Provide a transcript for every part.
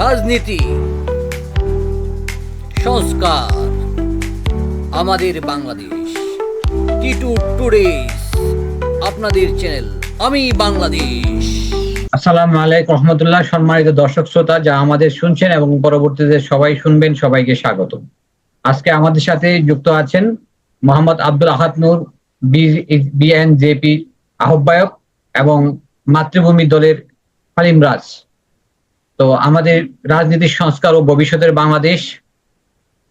রাজনীতি, সংস্কার, আমাদের বাংলাদেশ। টিটু টুডেস আপনাদের চ্যানেল আমি বাংলাদেশ। আসসালামু আলাইকুম রহমতুল্লাহ, সম্মানিত দর্শক শ্রোতা যা আমাদের শুনছেন এবং পরবর্তীতে সবাই শুনবেন, সবাইকে স্বাগত আজকে আমাদের সাথে যুক্ত আছেন মোহাম্মদ আব্দুল আহাদ নূর বিএনজেপি আহ্বায়ক এবং মাতৃভূমি দলের হালিম রাজ। তো আমাদের রাজনীতির সংস্কার ও ভবিষ্যতের বাংলাদেশ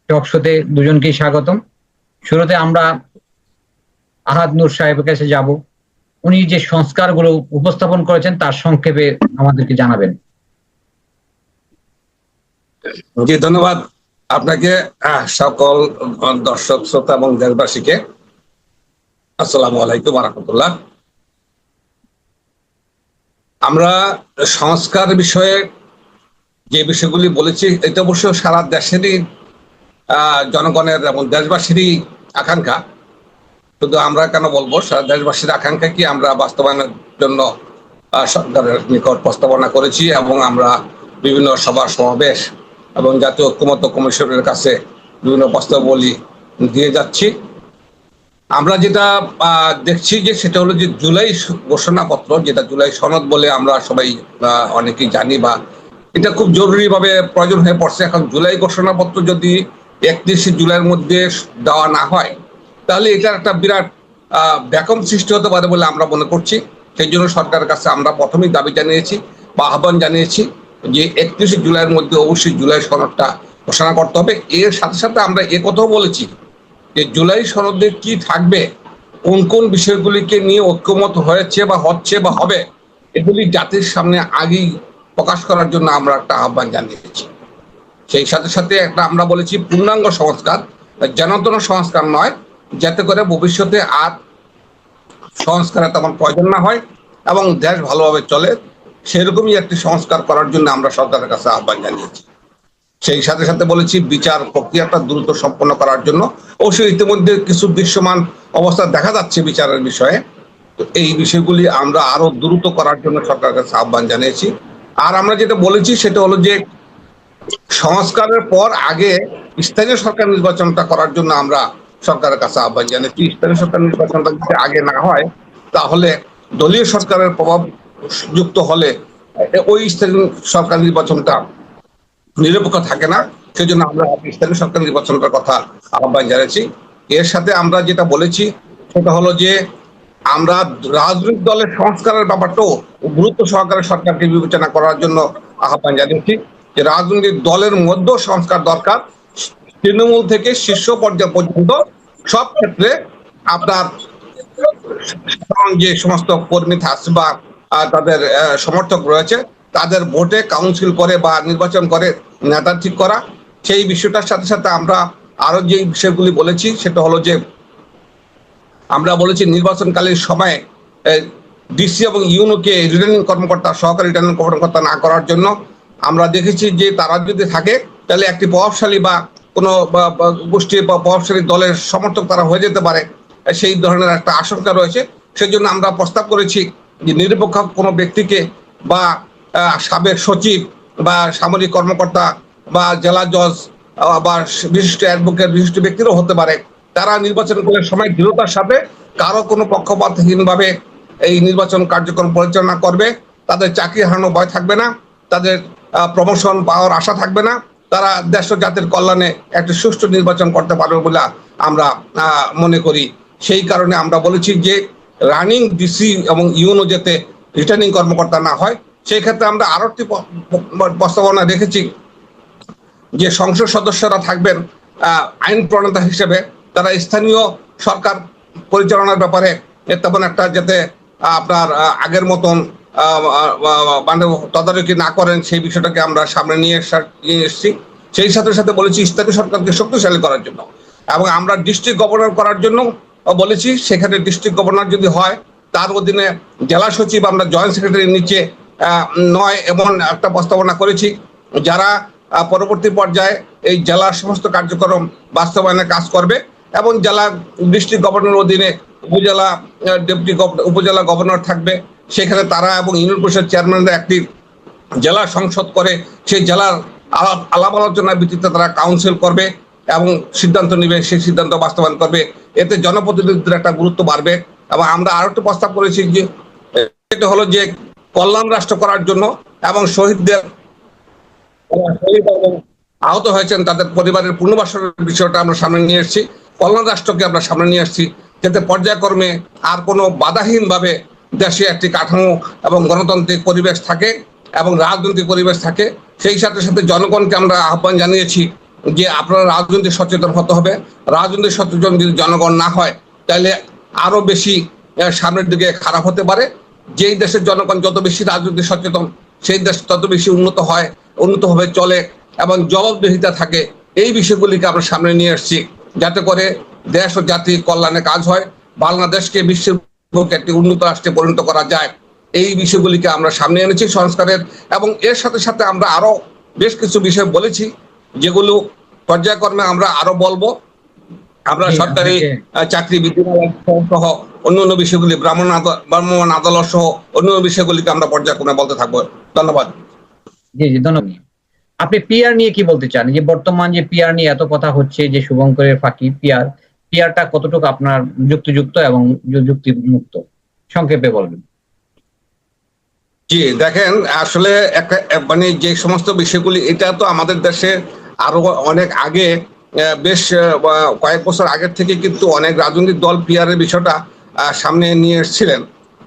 টকশোতে দুজনকেই স্বাগতম। শুরুতে আমরা আহাদ নূর সাহেবের কাছে যাব। উনি যে সংস্কারগুলো উপস্থাপন করেছেন, তার সংক্ষেপে আমাদেরকে জানাবেন। জি, ধন্যবাদ আপনাকে সকল দর্শক, শ্রোতা এবং দেশবাসীকে। আসসালামু আলাইকুম রহমতুল্লাহ আমরা সংস্কার বিষয়ে যে বিষয়গুলি বলেছি এটা অবশ্য সারা দেশেরই জনগণের এবং দেশবাসীরই আকাঙ্ক্ষা। শুধু আমরা কেন বলব, সারা দেশবাসীর আকাঙ্ক্ষা কি? আমরা বাস্তবায়নের জন্য সরকারের নিকট প্রস্তাবনা করেছি এবং আমরা বিভিন্ন সভা সমাবেশ এবং জাতীয় ঐক্যমত্য কমিশনের কাছে বিভিন্ন প্রস্তাবলী দিয়ে যাচ্ছি। আমরা যেটা দেখছি যে সেটা হলো যে জুলাই ঘোষণাপত্র, যেটা জুলাই সনদ বলে আমরা সবাই অনেকেই জানি বা এটা খুব জরুরিভাবে প্রয়োজন হয়ে পড়ছে। এখন জুলাই ঘোষণাপত্র যদি একত্রিশে জুলাইয়ের মধ্যে দেওয়া না হয়, তাহলে এটার একটা বিরাট ব্যাকম সৃষ্টি হতে পারে বলে আমরা মনে করছি। সেই জন্য সরকারের কাছে আমরা প্রথমেই দাবি জানিয়েছি বা আহ্বান জানিয়েছি যে একত্রিশে জুলাইয়ের মধ্যে অবশ্যই জুলাই সনদটা ঘোষণা করতে হবে। এর সাথে সাথে আমরা এ কথাও বলেছি যে জুলাই সনদে কি থাকবে, কোন কোন বিষয়গুলিকে নিয়ে ঐক্যমত হয়েছে বা হচ্ছে বা হবে, এগুলি জাতির সামনে আগেই প্রকাশ করার জন্য আমরা একটা আহ্বান জানিয়েছি। সেই সাথে সাথে একটা আমরা বলেছি পূর্ণাঙ্গ সংস্কার, জনাতন সংস্কার নয়, যাতে করে ভবিষ্যতে আর সংস্কারের তেমন প্রয়োজন না হয় এবং দেশ ভালোভাবে চলে, সেরকমই একটি সংস্কার করার জন্য আমরা সরকারের কাছে আহ্বান জানিয়েছি। সেই সাথে সাথে বলেছি বিচার প্রক্রিয়াটা দ্রুত সম্পন্ন করার জন্য। অবশ্যই ইতিমধ্যে কিছু দৃশ্যমান অবস্থা দেখা যাচ্ছে বিচারের বিষয়ে। তো এই বিষয়গুলি আমরা আরও দ্রুত করার জন্য সরকারের কাছে আহ্বান জানিয়েছি। আর আমরা যেটা বলেছি সেটা হলো যে সংস্কারের পর আগে স্থানীয় সরকার নির্বাচনটা করার জন্য আমরা সরকারের কাছে আহ্বান জানিয়েছি। স্থানীয় সরকার নির্বাচনটা যদি আগে না হয়, তাহলে দলীয় সরকারের প্রভাব যুক্ত হলে ওই স্থানীয় সরকার নির্বাচনটা নিরপেক্ষ থাকে না। সেজন্য আমরা স্থানীয় সরকার নির্বাচনটার কথা আহ্বান জানিয়েছি। এর সাথে আমরা যেটা বলেছি, সেটা হলো যে আমরা রাজনৈতিক দলের সংস্কারের ব্যাপারটাও গুরুত্ব সহকারে সরকারকে বিবেচনা করার জন্য আহ্বান জানিয়েছি যে রাজনৈতিক দলের মধ্যেও সংস্কার দরকার। তৃণমূল থেকে শীর্ষ পর্যায় পর্যন্ত সব ক্ষেত্রে আপনার যে সমস্ত কর্মী থাকছে বা তাদের সমর্থক রয়েছে, তাদের ভোটে কাউন্সিল করে বা নির্বাচন করে নেতা ঠিক করা। সেই বিষয়টার সাথে সাথে আমরা আরও যে বিষয়গুলি বলেছি, সেটা হলো যে আমরা বলেছি নির্বাচনকালীন সময়ে ডিসি এবং ইউনোকে রিটার্নিং কর্মকর্তা, সহকারী রিটার্নিং কর্মকর্তা না করার জন্য আমরা দেখেছি যে তারা যদি থাকে, তাহলে একটি প্রভাবশালী বা কোনো গোষ্ঠীর বা প্রভাবশালী দলের সমর্থক তারা হয়ে যেতে পারে। সেই ধরনের একটা আশঙ্কা রয়েছে। সেই জন্য আমরা প্রস্তাব করেছি যে নিরপেক্ষ কোনো ব্যক্তিকে বা সাবেক সচিব বা সামরিক কর্মকর্তা বা জেলা জজ বা বিশিষ্ট অ্যাডভোকেট বিশিষ্ট ব্যক্তিরও হতে পারে। তারা নির্বাচন করে সময় দৃঢ়তার সাথে কারও কোনো পক্ষপাতহীনভাবে এই নির্বাচন কার্যক্রম পরিচালনা করবে। তাদের চাকরি হারানো ভয় থাকবে না। তাদের প্রমোশন পাওয়ার আশা থাকবে না। তারা দেশ জাতির কল্যাণে একটি সুষ্ঠু নির্বাচন করতে পারবে বলে আমরা মনে করি। সেই কারণে আমরা বলেছি যে রানিং ডিসি এবং ইউনো যাতে রিটার্নিং কর্মকর্তা না হয় সেই ক্ষেত্রে আমরা আরও একটি প্রস্তাবনা রেখেছি যে সংসদ সদস্যরা থাকবেন আইন প্রণেতা হিসেবে। তারা স্থানীয় সরকার পরিচালনার ব্যাপারে তেমন একটা যাতে আপনার আগের মতন মানে তদারকি না করেন সেই বিষয়টাকে আমরা সামনে নিয়ে নিয়ে এসেছি। সেই সাথে সাথে বলেছি স্থানীয় সরকারকে শক্তিশালী করার জন্য এবং আমরা ডিস্ট্রিক্ট গভর্নর করার জন্য বলেছি, সেখানে ডিস্ট্রিক্ট গভর্নর যদি হয়, তার অধীনে জেলা সচিব আমরা জয়েন্ট সেক্রেটারির নিচে নয় এমন একটা প্রস্তাবনা করেছি, যারা পরবর্তী পর্যায়ে এই জেলার সমস্ত কার্যক্রম বাস্তবায়নে কাজ করবে। এবং জেলা ডিস্ট্রিক্ট গভর্নর অধীনে উপজেলা ডেপুটি উপজেলা গভর্নর থাকবে। সেখানে তারা এবং ইউনিয়ন পরিষদ চেয়ারম্যানরা একটি জেলা সংসদ করে। সেই জেলার আলাপ আলোচনার ভিত্তিতে তারা কাউন্সিল করবে এবং সিদ্ধান্ত নেবে, সেই সিদ্ধান্ত বাস্তবায়ন করবে। এতে জনপ্রতিনিধিদের একটা গুরুত্ব বাড়বে। এবং আমরা আরও একটু প্রস্তাব করেছি যে, এটা হলো যে কল্যাণ রাষ্ট্র করার জন্য এবং শহীদদের শহীদ এবং আহত হয়েছেন তাদের পরিবারের পুনর্বাসনের বিষয়টা আমরা সামনে নিয়ে এসেছি। কল্যাণ রাষ্ট্রকে আমরা সামনে নিয়ে আসছি যাতে পর্যায়ক্রমে আর কোনো বাধাহীনভাবে দেশে একটি কাঠামো এবং গণতান্ত্রিক পরিবেশ থাকে এবং রাজনৈতিক পরিবেশ থাকে, সেই সাথে সাথে জনগণকে আমরা আহ্বান জানিয়েছি যে আপনারা রাজনৈতিক সচেতন হতে হবে। রাজনৈতিক সচেতন যদি জনগণ না হয়, তাহলে আরও বেশি সামনের দিকে খারাপ হতে পারে। যেই দেশের জনগণ যত বেশি রাজনৈতিক সচেতন, সেই দেশ তত বেশি উন্নত হয় উন্নতভাবে চলে এবং জবাবদিহিতা থাকে। এই বিষয়গুলিকে আমরা সামনে নিয়ে এসেছি যাতে করে দেশ ও জাতি কল্যাণে কাজ হয় বাংলাদেশকে বিশ্বের বুকে একটি উন্নত রাষ্ট্রে পরিণত করা যায়। এই বিষয়গুলিকে আমরা সামনে এনেছি সংস্কারের এবং এর সাথে সাথে আমরা আরও বেশ কিছু বিষয় বলেছি যেগুলো পর্যায়ক্রমে আমরা আরও বলব। আমরা সরকারি চাকরি সহ অন্যান্য বিষয়গুলি ব্রাহ্মণ ব্রাহ্মণ আদালত সহ অন্যান্য বিষয়গুলিকে আমরা পর্যায়ক্রমে বলতে থাকব। ধন্যবাদ। জি জি ধন্যবাদ। আপনি পিয়ার নিয়ে কি বলতে চান? যে বর্তমান যে পিয়ার নিয়ে এত কথা হচ্ছে, যে শুভঙ্করের ফাঁকি পিয়ার পিয়ারটা কতটুকু আপনার যুক্তিযুক্ত এবং যুক্তি মুক্ত সংক্ষেপে বলবেন। জি, দেখেন, আসলে মানে যে সমস্ত বিষয়গুলি, এটা তো আমাদের দেশে আরও অনেক আগে বেশ কয়েক বছর আগের থেকে কিন্তু অনেক রাজনৈতিক দল পিয়ারের বিষয়টা সামনে নিয়ে এসেছিলেন।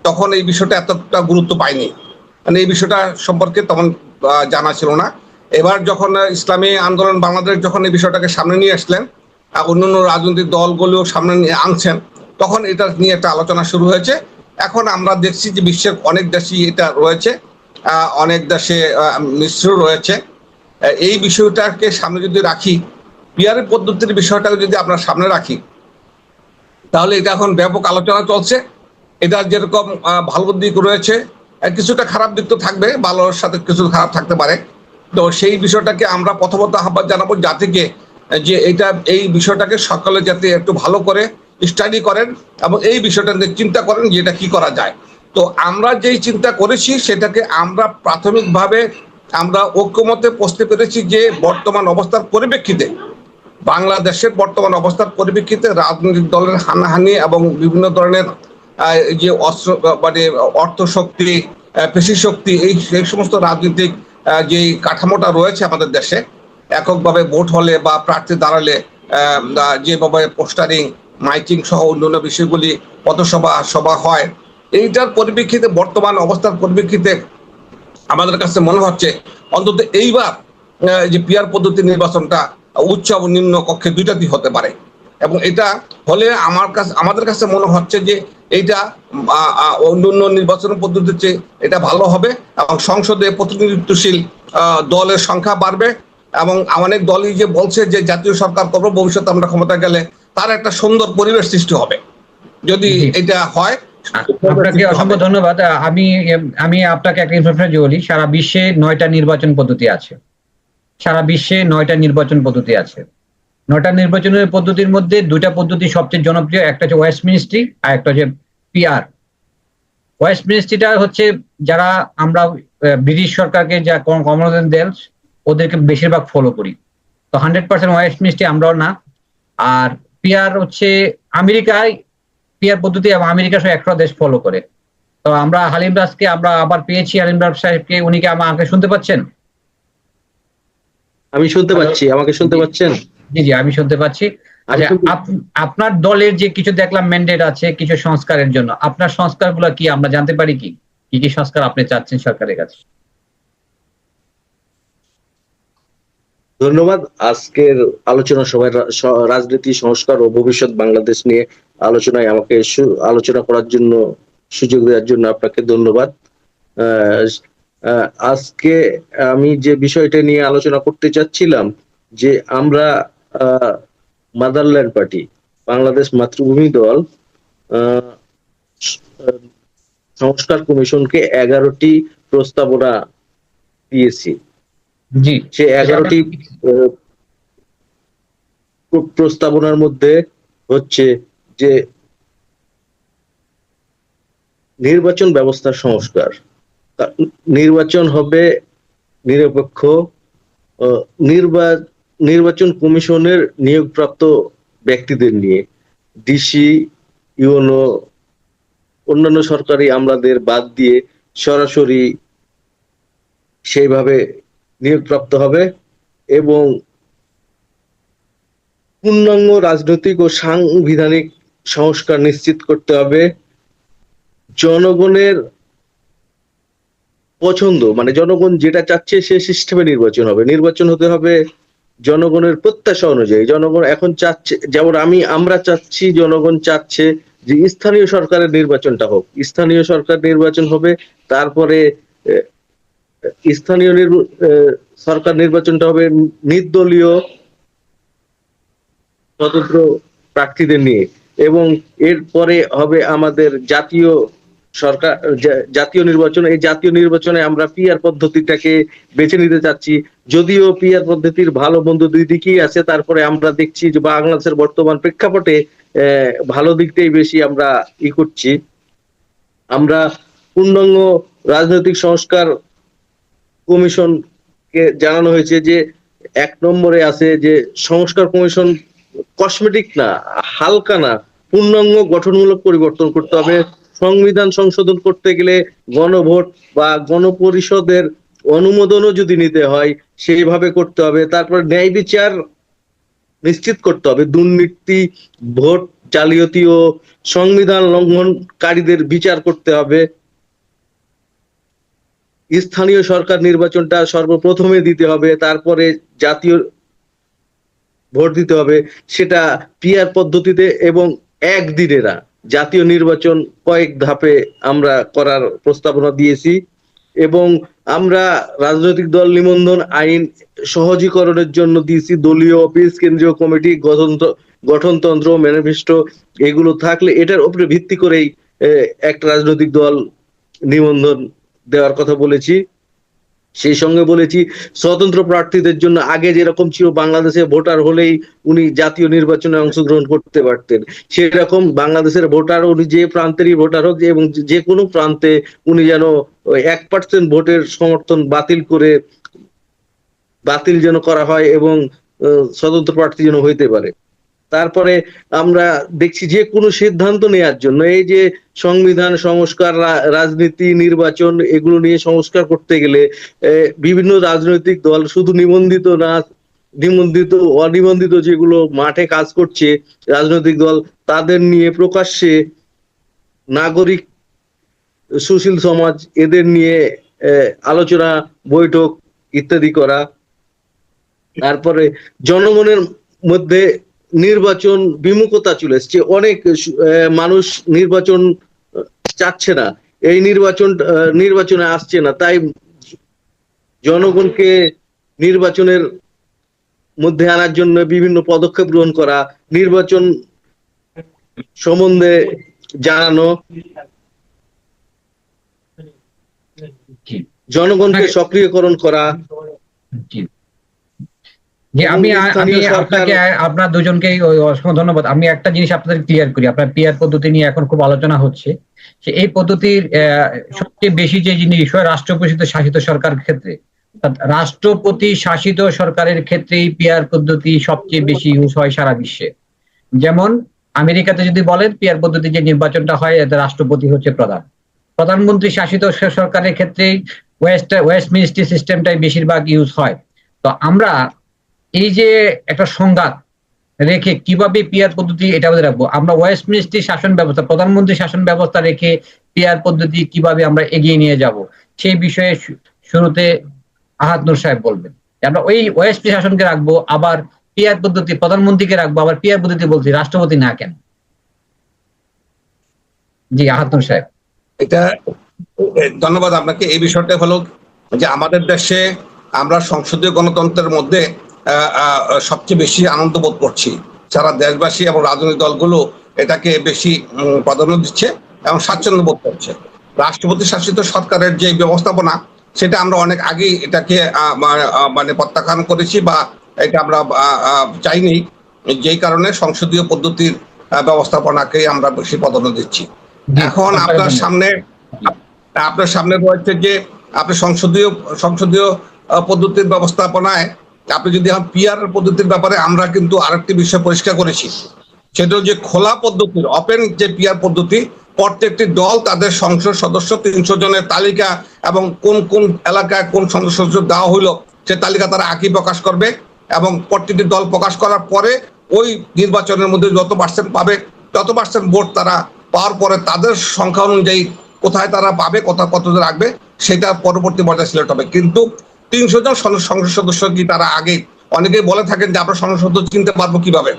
তখন এই বিষয়টা এতটা গুরুত্ব পায়নি। মানে এই বিষয়টা সম্পর্কে তখন জানা ছিল না। এবার যখন ইসলামী আন্দোলন বাংলাদেশ যখন এই বিষয়টাকে সামনে নিয়ে আসলেন আহ, অন্যান্য রাজনৈতিক দলগুলো সামনে নিয়ে আনছেন তখন এটা নিয়ে একটা আলোচনা শুরু হয়েছে। এখন আমরা দেখছি যে বিশ্বের অনেক দেশই এটা রয়েছে অনেক দেশে মিশ্র রয়েছে। এই বিষয়টাকে সামনে যদি রাখি পিয়ারের পদ্ধতির বিষয়টাকে যদি আমরা সামনে রাখি তাহলে এটা এখন ব্যাপক আলোচনা চলছে। এটা যেরকম ভালো দিক রয়েছে কিছুটা খারাপ দিক তো থাকবে ভালোর সাথে কিছু খারাপ থাকতে পারে। তো সেই বিষয়টাকে আমরা প্রথমত আহ্বান জানাব জাতিকে যে এটা, এই বিষয়টাকে সকালে যাতে একটু ভালো করে স্টাডি করেন এবং এই বিষয়টা নিয়ে চিন্তা করেন যে এটা কি করা যায়। তো আমরা যেই চিন্তা করেছি সেটাকে আমরা প্রাথমিকভাবে আমরা ঐক্যমতে পৌঁছতে পেরেছি যে বর্তমান অবস্থার পরিপ্রেক্ষিতে, বাংলাদেশের বর্তমান অবস্থার পরিপ্রেক্ষিতে রাজনৈতিক দলের হানাহানি এবং বিভিন্ন ধরনের যে অস্ত্র মানে অর্থ শক্তি পেশি শক্তি এই সমস্ত রাজনৈতিক যে কাঠামোটা রয়েছে আমাদের দেশে, এককভাবে ভোট হলে বা প্রার্থী দাঁড়ালে যেভাবে পোস্টারিং, মাইকিং সহ অন্যান্য বিষয়গুলি পথসভা, সভা হয়, এইটার পরিপ্রেক্ষিতে, বর্তমান অবস্থার পরিপ্রেক্ষিতে আমাদের কাছে মনে হচ্ছে, অন্তত এইবার যে পিয়ার পদ্ধতি নির্বাচনটা উচ্চ এবং নিম্ন কক্ষে দুইটাতেই হতে পারে। এবং এটা হলে আমার কাছে, আমাদের কাছে মনে হচ্ছে যে এইটা অন্য অন্যান্য নির্বাচন পদ্ধতির চেয়ে এটা ভালো হবে এবং সংসদে প্রতিনিধিত্বশীল দলের সংখ্যা বাড়বে এবং অনেক দলই যে বলছে যে জাতীয় সরকার করব ভবিষ্যতে আমরা ক্ষমতা গেলে তার একটা সুন্দর পরিবেশ সৃষ্টি হবে। যদি এটা হয় আপনাকে অসংখ্য ধন্যবাদ। আমি আমি আপনাকে একটা ইনফরমেশন বলি সারা বিশ্বে নয়টা নির্বাচন পদ্ধতি আছে। সারা বিশ্বে নয়টা নির্বাচন পদ্ধতি আছে। নয়টা নির্বাচনের পদ্ধতির মধ্যে দুইটা পদ্ধতি সবচেয়ে জনপ্রিয় একটা হচ্ছে ওয়েস্ট মিনিস্ট্রি আর একটা হচ্ছে পিআর ওয়েস্ট মিনিস্ট্রিটা হচ্ছে যারা আমরা ব্রিটিশ সরকারকে যা কমনওয়েলথ দেন ওদেরকে বেশিরভাগ ফলো করি। তো হান্ড্রেড পার্সেন্ট ওয়েস্ট মিনিস্ট্রি আমরাও না। আর পিয়ার হচ্ছে আমেরিকায় পিয়ার পদ্ধতি এবং আমেরিকা সহ একটা দেশ ফলো করে। তো আমরা হালিম রাজকে আমরা আবার পেয়েছি হালিম রাজ সাহেবকে। উনি কি আমাকে শুনতে পাচ্ছেন? আমি শুনতে পাচ্ছি। আমাকে শুনতে পাচ্ছেন? জি জি আমি শুনতে পাচ্ছি। আচ্ছা আপ- আপনার দলের যে কিছু দেখলাম ম্যান্ডেট আছে কিছু সংস্কারের জন্য আপনার সংস্কারগুলো কি আমরা জানতে পারি কি? কি কি সংস্কার আপনি চাচ্ছেন সরকারের কাছে? ধন্যবাদ। আজকের আলোচনা সভায় রাজনীতি সংস্কার ও ভবিষ্যৎ বাংলাদেশ নিয়ে আলোচনায় আমাকে আলোচনা করার জন্য সুযোগ দেওয়ার জন্য আপনাকে ধন্যবাদ। আহ, আহ, আজকে আমি যে বিষয়টা নিয়ে আলোচনা করতে চাচ্ছিলাম যে আমরা মাদারল্যান্ড পার্টি বাংলাদেশ মাতৃভূমি দল সংস্কার কমিশনকে এগারোটি প্রস্তাবনা দিয়েছি। জি। সে এগারোটি প্রস্তাবনার মধ্যে হচ্ছে যে নির্বাচন ব্যবস্থা সংস্কার নির্বাচন হবে নিরপেক্ষ আহ, নির্বা- নির্বাচন কমিশনের নিয়োগপ্রাপ্ত ব্যক্তিদের নিয়ে ডিসি ইউনো অন্যান্য সরকারি আমলাদের বাদ দিয়ে সরাসরি সেইভাবে নিয়োগপ্রাপ্ত হবে এবং পূর্ণাঙ্গ রাজনৈতিক ও সাংবিধানিক সংস্কার নিশ্চিত করতে হবে। জনগণের পছন্দ মানে জনগণ যেটা চাচ্ছে সে সিস্টেমে নির্বাচন হবে। নির্বাচন হতে হবে জনগণের প্রত্যাশা অনুযায়ী, জনগণ এখন চাচ্ছে, যেমন আমি, আমরা চাচ্ছি জনগণ চাচ্ছে যে স্থানীয় সরকারের নির্বাচনটা হোক। স্থানীয় সরকার নির্বাচন হবে, তারপরে স্থানীয় সরকার নির্বাচনটা হবে নির্দলীয় স্বতন্ত্র প্রার্থীদের নিয়ে। এবং এরপরে হবে আমাদের জাতীয় সরকার জাতীয় নির্বাচন, এই জাতীয় নির্বাচনে আমরা পিআর পদ্ধতিটাকে বেছে নিতে চাচ্ছি। যদিও পিআর পদ্ধতির ভালো মন্দ দুই দিকই আছে, তারপরে আমরা দেখছি যে বাংলাদেশের বর্তমান প্রেক্ষাপটে ভালো দিকটাই বেশি আমরা ই করছি। আমরা পূর্ণাঙ্গ রাজনৈতিক সংস্কার কমিশন কে জানানো হয়েছে যে, এক নম্বরে আছে যে, সংস্কার কমিশন কসমেটিক না, হালকা না, পূর্ণাঙ্গ গঠনমূলক পরিবর্তন করতে হবে। সংবিধান সংশোধন করতে গেলে গণভোট বা গণপরিষদের অনুমোদনও যদি নিতে হয়, সেইভাবে করতে হবে। তারপর ন্যায় বিচার নিশ্চিত করতে হবে। দুর্নীতি, ভোট জালিয়াতি ও সংবিধান লঙ্ঘনকারীদের বিচার করতে হবে। স্থানীয় সরকার নির্বাচনটা সর্বপ্রথমে দিতে হবে, তারপরে জাতীয় ভোট দিতে হবে। সেটা পিআর পদ্ধতিতে এবং একদিনে না জাতীয় নির্বাচন কয়েক ধাপে আমরা করার প্রস্তাবনা দিয়েছি এবং আমরা রাজনৈতিক দল নিবন্ধন আইন সহজীকরণের জন্য দিয়েছি, দলীয় অফিস, কেন্দ্রীয় কমিটি, গঠনতন্ত্র ম্যানিফেস্টো এগুলো থাকলে এটার উপরে ভিত্তি করেই একটা রাজনৈতিক দল নিবন্ধন দেওয়ার কথা বলেছি। সেই সঙ্গে বলেছি, স্বতন্ত্র প্রার্থীদের জন্য আগে যেরকম ছিল বাংলাদেশে ভোটার হলেই উনি জাতীয় নির্বাচনে অংশগ্রহণ করতে পারতেন। সেরকম বাংলাদেশের ভোটার, উনি যে প্রান্তেরই ভোটার হোক এবং যে কোনো প্রান্তে উনি যেন এক পার্সেন্ট ভোটের সমর্থন বাতিল করে, বাতিল যেন করা হয় এবং স্বতন্ত্র প্রার্থী যেন হইতে পারে। তারপরে আমরা দেখছি যে কোনো সিদ্ধান্ত নেওয়ার জন্য, এই যে সংবিধান, সংস্কার রাজনীতি, নির্বাচন, এগুলো নিয়ে সংস্কার করতে গেলে বিভিন্ন রাজনৈতিক দল শুধু নিবন্ধিত না, নিবন্ধিত, অনিবন্ধিত যেগুলো মাঠে কাজ করছে রাজনৈতিক দল, তাদের নিয়ে প্রকাশ্যে নাগরিক, সুশীল সমাজ, এদের নিয়ে আলোচনা, বৈঠক ইত্যাদি করা। তারপরে জনগণের মধ্যে নির্বাচন বিমুখতা চলে এসছে। অনেক মানুষ নির্বাচন চাচ্ছে না। এই নির্বাচন নির্বাচনে আসছে না। তাই জনগণকে নির্বাচনের মধ্যে আনার জন্য বিভিন্ন পদক্ষেপ গ্রহণ করা নির্বাচন সম্বন্ধে জানানো জনগণকে সক্রিয়করণ করা। যে আমি আমি আপনাকে আপনার দুজনকে অসংখ্য ধন্যবাদ। আমি একটা জিনিস আপনাদের ক্লিয়ার করি। আপনার পিআর পদ্ধতি নিয়ে এখন খুব আলোচনা হচ্ছে। এই পদ্ধতির সবচেয়ে বেশি যে জিনিস বিষয় রাষ্ট্রপ্রসিত শাসিত সরকার ক্ষেত্রে। রাষ্ট্রপতি শাসিত সরকারের ক্ষেত্রেই পিআর পদ্ধতি সবচেয়ে বেশি ইউজ হয় সারা বিশ্বে। যেমন আমেরিকাতে যদি বলেন পিআর পদ্ধতি যে নির্বাচনটা হয় এতে রাষ্ট্রপতি হচ্ছে প্রধান। প্রধানমন্ত্রী শাসিত সরকারের ক্ষেত্রেই ওয়েস্ট ওয়েস্ট মিনিস্ট্রি সিস্টেমটাই বেশিরভাগ ইউজ হয়। তো আমরা এই যে একটা সংঘাত রেখে কীভাবে পিয়ার পদ্ধতি, এটা আমাদের রাখব। আমরা ওয়েস্ট মিনিস্ট্রি শাসন ব্যবস্থা, প্রধানমন্ত্রী শাসন ব্যবস্থা রেখে পিয়ার পদ্ধতি কীভাবে আমরা এগিয়ে নিয়ে যাব, সেই বিষয়ে শুরুতে আহাত নূর সাহেব বলবেন। আমরা ওই ওয়েস্ট শাসনকে রাখব, আবার পিয়ার পদ্ধতি, প্রধানমন্ত্রীকে রাখব, আবার পিয়ার পদ্ধতি বলছি, রাষ্ট্রপতি না কেন? জি, আহাত নূর সাহেব। এটা, ধন্যবাদ আপনাকে। এই বিষয়টা হলো যে আমাদের দেশে আমরা সংসদীয় গণতন্ত্রের মধ্যে সবচেয়ে বেশি আনন্দ বোধ করছি। সারা দেশবাসী এবং রাজনৈতিক দলগুলো এটাকে বেশি প্রাধান্য দিচ্ছে এবং স্বাচ্ছন্দ্য বোধ করছে। রাষ্ট্রপতি শাসিত সরকারের যে ব্যবস্থাপনা সেটা আমরা অনেক আগেই এটাকে মানে প্রত্যাখ্যান করেছি বা এটা আমরা চাইনি। যেই কারণে সংসদীয় পদ্ধতির ব্যবস্থাপনাকে আমরা বেশি প্রাধান্য দিচ্ছি। এখন আপনার সামনে আপনার সামনে রয়েছে যে আপনি সংসদীয় সংসদীয় পদ্ধতির ব্যবস্থাপনায় আপনি যদি পিআর পদ্ধতির ব্যাপারে আমরা কিন্তু আরেকটি বিষয় পরিষ্কার করেছি, সেটা হচ্ছে খোলা পদ্ধতির ওপেন যে পিআর পদ্ধতি, প্রত্যেকটি দল তাদের সংসদ সদস্য তিনশো জনের তালিকা এবং কোন কোন এলাকায় কোন সংসদ সদস্য দেওয়া হইল সে তালিকা তারা আঁকি প্রকাশ করবে এবং প্রত্যেকটি দল প্রকাশ করার পরে ওই নির্বাচনের মধ্যে যত পার্সেন্ট পাবে, তত পার্সেন্ট ভোট তারা পাওয়ার পরে তাদের সংখ্যা অনুযায়ী কোথায় তারা পাবে কোথায় কত রাখবে, সেটা পরবর্তী পর্যায়ে সিলেক্ট হবে। কিন্তু তিনশো জন সংসদ সদস্য কি তারা আগে? অনেকেই বলে থাকেন যে আমরা সংসদ সদস্য চিনতে পারব কীভাবে?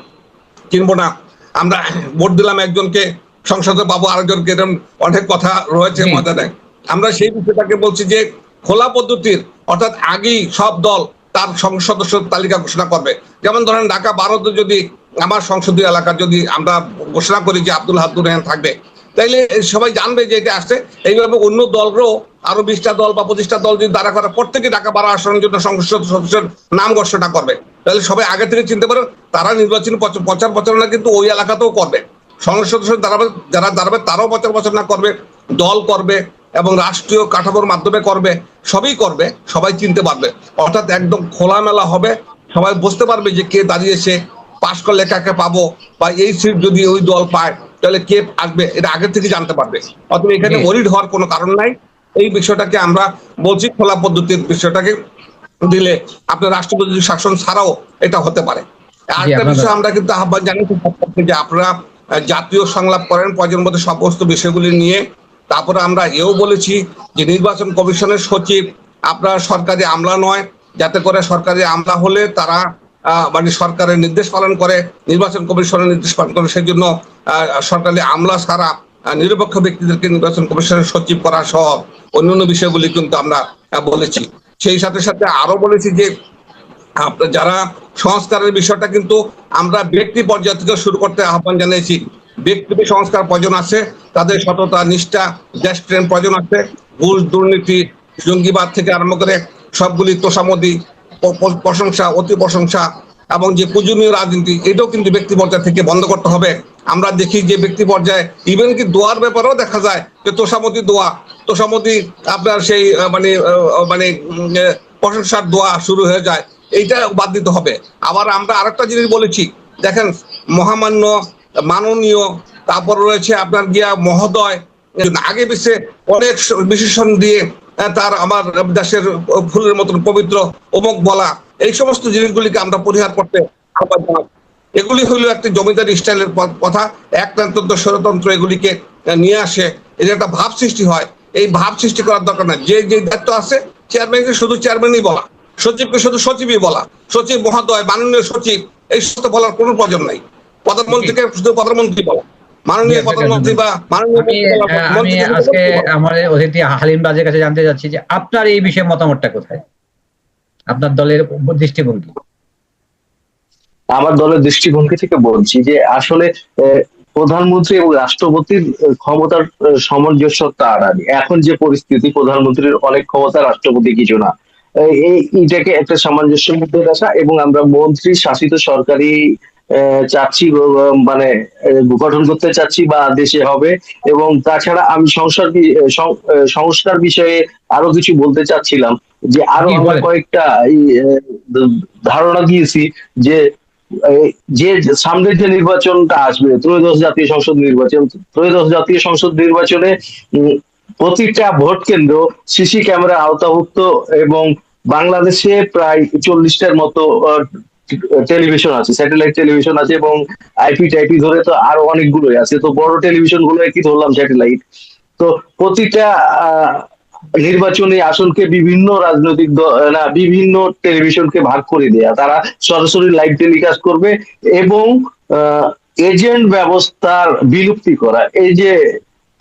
চিনবো না। আমরা ভোট দিলাম একজনকে সংসদে পাবো আরেকজনকে এরকম অনেক কথা রয়েছে জি। ময়দানে আমরা সেই বিষয়টাকে বলছি যে খোলা পদ্ধতির অর্থাৎ আগেই সব দল তার সংসদ সদস্য তালিকা ঘোষণা করবে। যেমন ধরেন ঢাকা বারোতে যদি আমার সংসদীয় এলাকা যদি আমরা ঘোষণা করি যে আব্দুল হাদুর রেহান থাকবে তাইলে সবাই জানবে যে এটা আসছে। এইভাবে অন্য দলরাও আরও বিশটা দল বা পঁচিশটা দল যদি দাঁড়া করে প্রত্যেকে ঢাকা বারো আসনের জন্য সংসদ সদস্যের নাম ঘোষণা করবে। তাহলে সবাই আগে থেকে চিনতে পারে তারা নির্বাচনী প্রচ- প্রচার প্রচারণা কিন্তু ওই এলাকাতেও করবে। সংসদ সদস্য দাঁড়াবে যারা দাঁড়াবে তারাও প্রচার প্রচারণা করবে দল করবে এবং রাষ্ট্রীয় কাঠামোর মাধ্যমে করবে সবই করবে সবাই চিনতে পারবে। অর্থাৎ একদম খোলামেলা হবে সবাই বুঝতে পারবে যে কে দাঁড়িয়েছে পাশ করলে কাকে পাবো বা এই সিট যদি ওই দল পায় তাহলে কে আসবে এটা আগে থেকে জানতে পারবে। অথবা এখানে। ওরিড হওয়ার কোনো কারণ নাই। এই বিষয়টাকে আমরা বলছি খোলা পদ্ধতির বিষয়টাকে দিলে আপনার রাষ্ট্রপতি শাসন ছাড়াও এটা হতে পারে। আরেকটা বিষয় আমরা কিন্তু আহ্বান জানাই যে আপনারা জাতীয় সংলাপ করেন প্রয়োজন মধ্যে সমস্ত বিষয়গুলি নিয়ে। তারপরে আমরা এও বলেছি যে নির্বাচন কমিশনের সচিব আপনার সরকারি আমলা নয় যাতে করে সরকারি আমলা হলে তারা আহ, মানে সরকারের নির্দেশ পালন করে নির্বাচন কমিশনের নির্দেশ পালন করে। সেই জন্য আহ, সরকারি আমলা ছাড়া নিরপেক্ষ ব্যক্তিদেরকে নির্বাচন কমিশনের সচিব করা সহ অন্যান্য বিষয়গুলি কিন্তু আমরা বলেছি। সেই সাথে সাথে আরও বলেছি যে আপনার যারা সংস্কারের বিষয়টা কিন্তু আমরা ব্যক্তি পর্যায় থেকে শুরু করতে আহ্বান জানিয়েছি। ব্যক্তি সংস্কার প্রয়োজন আছে, তাদের সততা, নিষ্ঠা দেশ প্রেম প্রয়োজন আছে ঘুষ দুর্নীতি, জঙ্গিবাদ থেকে আরম্ভ করে সবগুলি তোষামদি প্রশংসা, অতি প্রশংসা এবং যে পূজনীয় রাজনীতি, এটাও কিন্তু ব্যক্তি পর্যায় থেকে বন্ধ করতে হবে। আমরা দেখি যে ব্যক্তি পর্যায়ে ইভেন কি দোয়ার ব্যাপারেও দেখা যায় যে তোষামতি দোয়া, তোষামতি আপনার সেই মানে মানে প্রশংসার দোয়া শুরু হয়ে যায়, এইটা বাদ দিতে হবে আবার আমরা আরেকটা জিনিস বলেছি, দেখেন, মহামান্য, মাননীয়, তারপর রয়েছে আপনার গিয়া মহোদয়, আগে পিছে অনেক বিশেষণ দিয়ে তার আমার দেশের ফুলের মতন পবিত্র অমুক বলা, এই সমস্ত জিনিসগুলিকে আমরা পরিহার করতে। এগুলি হলো একটি জমিদারি স্টাইলের কথা। একতন্ত্র ষড়যন্ত্র এগুলিকে নিয়ে আসে। এর একটা ভাব সৃষ্টি হয়। এই ভাব সৃষ্টি করার দরকার না যে যে দায়িত্ব আছে চেয়ারম্যানকে শুধু চেয়ারম্যানই বলা। সচিবকে শুধু সচিবই বলা। সচিব মহোদয় মাননীয় সচিব এই সমস্ত বলার কোনো প্রয়োজন নাই। প্রধানমন্ত্রীকে শুধু প্রধানমন্ত্রী বলা। মাননীয় প্রধানমন্ত্রী বা মাননীয় শুধু আজকে অতিথি হালিম কাছে জানতে চাচ্ছি যে আপনার এই বিষয়ে মতামতটা কোথায়? আপনার দলের দৃষ্টিভঙ্গি। আমার দলের দৃষ্টিভঙ্গি থেকে বলছি যে আসলে প্রধানমন্ত্রী এবং রাষ্ট্রপতির ক্ষমতার সামঞ্জস্যতা আড়ালে এখন যে পরিস্থিতি প্রধানমন্ত্রীর অনেক ক্ষমতা রাষ্ট্রপতি কিছু না। এই- এটাকে একটা সামঞ্জস্যের মধ্যে রাখা এবং আমরা মন্ত্রী শাসিত সরকারি চাচ্ছি মানে গঠন করতে চাচ্ছি বা দেশে হবে এবং তাছাড়া আমি সংসার সংস্কার বিষয়ে আরও কিছু বলতে চাচ্ছিলাম যে আরও আমরা কয়েকটা ধারণা দিয়েছি যে যে সামনের যে নির্বাচনটা আসবে, ত্রয়োদশ জাতীয় সংসদ নির্বাচন, ত্রয়োদশ জাতীয় সংসদ নির্বাচনে প্রতিটা ভোট কেন্দ্র, সিসি ক্যামেরা আওতাভুক্ত এবং বাংলাদেশে প্রায় চল্লিশটার মতো টেলিভিশন আছে, স্যাটেলাইট টেলিভিশন আছে এবং আইপি টাইপি ধরে তো আরও অনেকগুলোই আছে। তো বড় টেলিভিশনগুলো কি ধরলাম স্যাটেলাইট? তো প্রতিটা নির্বাচনী আসনকে বিভিন্ন রাজনৈতিক না, বিভিন্ন টেলিভিশনকে ভাগ করে দেয়া। তারা সরাসরি লাইভ টেলিকাস্ট করবে এবং এজেন্ট ব্যবস্থার বিলুপ্তি করা। এই যে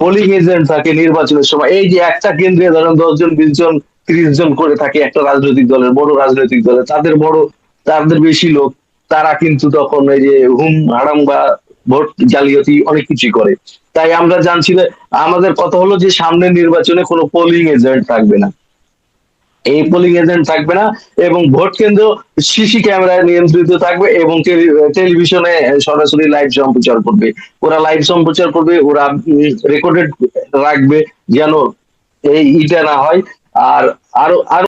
পোলিং এজেন্ট থাকে নির্বাচনের সময়, এই যে একটা কেন্দ্রে ধরেন দশ জন বিশ জন ত্রিশ জন করে থাকে একটা রাজনৈতিক দলের, বড় রাজনৈতিক দলের। তাদের বড়, তাদের বেশি লোক। তারা কিন্তু তখন এই যে হুম, হারাম বা ভোট জালিয়াতি অনেক কিছুই করে। তাই আমরা জানছি আমাদের কথা হলো যে সামনের নির্বাচনে কোনো পোলিং এজেন্ট থাকবে না। এই পোলিং এজেন্ট থাকবে না এবং ভোট কেন্দ্র সিসি ক্যামেরায় নিয়ন্ত্রিত থাকবে এবং টেলিভিশনে সরাসরি লাইভ সম্প্রচার করবে। ওরা লাইভ সম্প্রচার করবে, ওরা রেকর্ডেড রাখবে যেন এই ইটা না হয়। আর আরও আরও